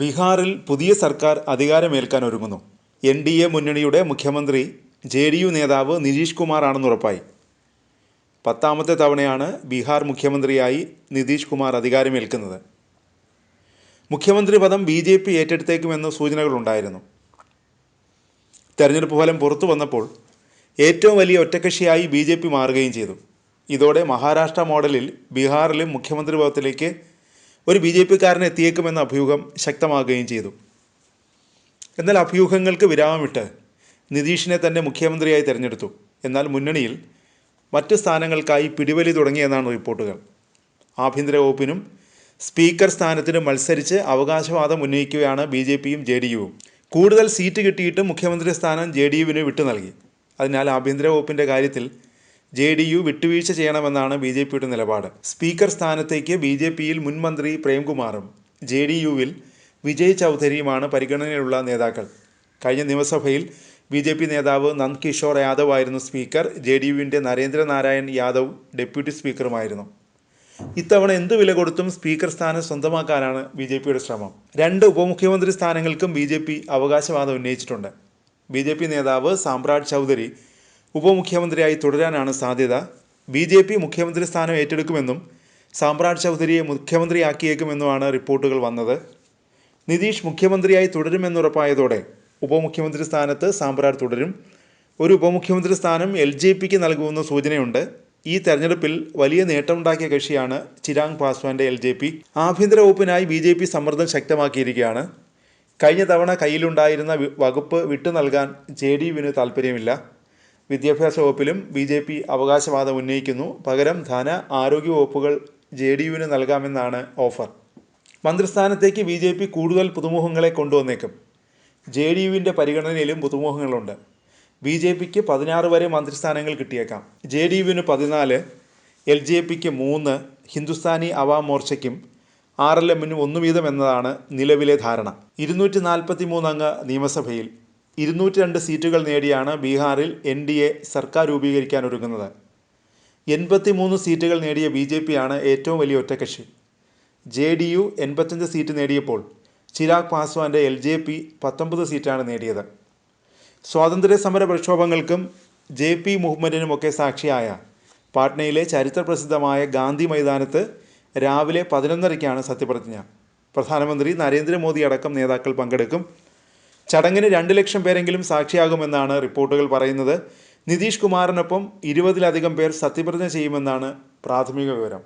ബീഹാറിൽ പുതിയ സർക്കാർ അധികാരമേൽക്കാൻ ഒരുങ്ങുന്നു. എൻ ഡി എ മുന്നണിയുടെ മുഖ്യമന്ത്രി ജെ ഡി യു നേതാവ് നിതീഷ് കുമാറാണെന്ന് ഉറപ്പായി. പത്താമത്തെ തവണയാണ് ബീഹാർ മുഖ്യമന്ത്രിയായി നിതീഷ് കുമാർ അധികാരമേൽക്കുന്നത്. മുഖ്യമന്ത്രി പദം ബി ജെ പി ഏറ്റെടുത്തേക്കുമെന്ന് സൂചനകളുണ്ടായിരുന്നു. തെരഞ്ഞെടുപ്പ് ഫലം പുറത്തു വന്നപ്പോൾ ഏറ്റവും വലിയ ഒറ്റക്കക്ഷിയായി ബി മാറുകയും ചെയ്തു. ഇതോടെ മഹാരാഷ്ട്ര മോഡലിൽ ബീഹാറിലും മുഖ്യമന്ത്രി പദത്തിലേക്ക് ഒരു ബി ജെ പിക്കാരൻ എത്തിയേക്കുമെന്ന അഭ്യൂഹം ശക്തമാകുകയും ചെയ്തു. എന്നാൽ അഭ്യൂഹങ്ങൾക്ക് വിരാമമിട്ട് നിതീഷിനെ തന്നെ മുഖ്യമന്ത്രിയായി തിരഞ്ഞെടുത്തു. എന്നാൽ മുന്നണിയിൽ മറ്റ് സ്ഥാനങ്ങൾക്കായി പിടിവലി തുടങ്ങിയെന്നാണ് റിപ്പോർട്ടുകൾ. ആഭ്യന്തര വകുപ്പിനും സ്പീക്കർ സ്ഥാനത്തിനും മത്സരിച്ച് അവകാശവാദം ഉന്നയിക്കുകയാണ് ബി ജെ പിയും ജെ ഡി യുവും. കൂടുതൽ സീറ്റ് കിട്ടിയിട്ടും മുഖ്യമന്ത്രി സ്ഥാനം ജെ ഡി യുവിന് വിട്ടു നൽകി അതിനാൽ ആഭ്യന്തര വകുപ്പിന്റെ കാര്യത്തിൽ ജെ ഡി യു വിട്ടുവീഴ്ച ചെയ്യണമെന്നാണ് ബി ജെ പിയുടെ നിലപാട്. സ്പീക്കർ സ്ഥാനത്തേക്ക് ബി ജെ പിയിൽ മുൻ മന്ത്രി പ്രേംകുമാറും ജെ ഡി യുവിൽ വിജയ് ചൗധരിയുമാണ് പരിഗണനയിലുള്ള നേതാക്കൾ. കഴിഞ്ഞ നിയമസഭയിൽ ബി ജെ പി നേതാവ് നന്ദ് കിഷോർ യാദവ് ആയിരുന്നു സ്പീക്കർ. ജെ ഡി യുവിന്റെ നരേന്ദ്രനാരായൺ യാദവ് ഡെപ്യൂട്ടി സ്പീക്കറുമായിരുന്നു. ഇത്തവണ എന്ത് വില കൊടുത്തും സ്പീക്കർ സ്ഥാനം സ്വന്തമാക്കാനാണ് ബി ജെ പിയുടെ ശ്രമം. രണ്ട് ഉപമുഖ്യമന്ത്രി സ്ഥാനങ്ങൾക്കും ബി ജെ പി അവകാശവാദം ഉന്നയിച്ചിട്ടുണ്ട്. ബി ജെ പി നേതാവ് സാമ്രാട് ചൗധരി ഉപമുഖ്യമന്ത്രിയായി തുടരാനാണ് സാധ്യത. ബി ജെ പി മുഖ്യമന്ത്രി സ്ഥാനം ഏറ്റെടുക്കുമെന്നും സാമ്രാട് ചൗധരിയെ മുഖ്യമന്ത്രിയാക്കിയേക്കുമെന്നുമാണ് റിപ്പോർട്ടുകൾ വന്നത്. നിതീഷ് മുഖ്യമന്ത്രിയായി തുടരുമെന്നുറപ്പായതോടെ ഉപമുഖ്യമന്ത്രി സ്ഥാനത്ത് സാമ്രാട് തുടരും. ഒരു ഉപമുഖ്യമന്ത്രി സ്ഥാനം എൽ ജെ പിക്ക് നൽകുമെന്ന സൂചനയുണ്ട്. ഈ തെരഞ്ഞെടുപ്പിൽ വലിയ നേട്ടമുണ്ടാക്കിയ കക്ഷിയാണ് ചിരാങ് പാസ്വാന്റെ എൽ ജെ പി. ആഭ്യന്തര വകുപ്പിനായി ബി ജെ പി സമ്മർദ്ദം ശക്തമാക്കിയിരിക്കുകയാണ്. കഴിഞ്ഞ തവണ കയ്യിലുണ്ടായിരുന്ന വകുപ്പ് വിട്ടു നൽകാൻ ജെ ഡി യുവിന് താല്പര്യമില്ല വിദ്യാഭ്യാസ വകുപ്പിലും ബി ജെ പി അവകാശവാദം ഉന്നയിക്കുന്നു. പകരം ധന ആരോഗ്യ വകുപ്പുകൾ ജെ ഡി യുവിന് നൽകാമെന്നാണ് ഓഫർ. മന്ത്രിസ്ഥാനത്തേക്ക് ബി ജെ പി കൂടുതൽ പുതുമുഖങ്ങളെ കൊണ്ടുവന്നേക്കും. ജെ ഡി യുവിന്റെ പരിഗണനയിലും പുതുമുഖങ്ങളുണ്ട്. ബി ജെ പിക്ക് പതിനാറ് വരെ മന്ത്രിസ്ഥാനങ്ങൾ കിട്ടിയേക്കാം. ജെ ഡി യുവിന് പതിനാല് എൽ ജെ പിക്ക് മൂന്ന് ഹിന്ദുസ്ഥാനി അവാം മോർച്ചയ്ക്കും ആർ എൽ എമ്മിനും ഒന്നു വീതം എന്നതാണ് നിലവിലെ ധാരണ. ഇരുന്നൂറ്റി നാൽപ്പത്തി മൂന്നംഗ നിയമസഭയിൽ ഇരുന്നൂറ്റി രണ്ട് സീറ്റുകൾ നേടിയാണ് ബീഹാറിൽ എൻ ഡി എ സർക്കാർ രൂപീകരിക്കാൻ ഒരുങ്ങുന്നത്. എൺപത്തി മൂന്ന് സീറ്റുകൾ നേടിയ ബി ജെ പിയാണ് ഏറ്റവും വലിയ ഒറ്റക്കക്ഷി. ജെ ഡി യു എൺപത്തഞ്ച് സീറ്റ് നേടിയപ്പോൾ ചിരാഗ് പാസ്വാന്റെ എൽ ജെ പി പത്തൊമ്പത് സീറ്റാണ് നേടിയത്. സ്വാതന്ത്ര്യ സമര പ്രക്ഷോഭങ്ങൾക്കും ജെ പി മുഹമ്മദിനുമൊക്കെ സാക്ഷിയായ പാട്നയിലെ ചരിത്രപ്രസിദ്ധമായ ഗാന്ധി മൈതാനത്ത് രാവിലെ പതിനൊന്നരയ്ക്കാണ് സത്യപ്രതിജ്ഞ. പ്രധാനമന്ത്രി നരേന്ദ്രമോദി അടക്കം നേതാക്കൾ പങ്കെടുക്കും. ചടങ്ങിന് രണ്ട് ലക്ഷം പേരെങ്കിലും സാക്ഷിയാകുമെന്നാണ് റിപ്പോർട്ടുകൾ പറയുന്നത്. നിതീഷ് കുമാറിനൊപ്പം ഇരുപതിലധികം പേർ സത്യപ്രതിജ്ഞ ചെയ്യുമെന്നാണ് പ്രാഥമിക വിവരം.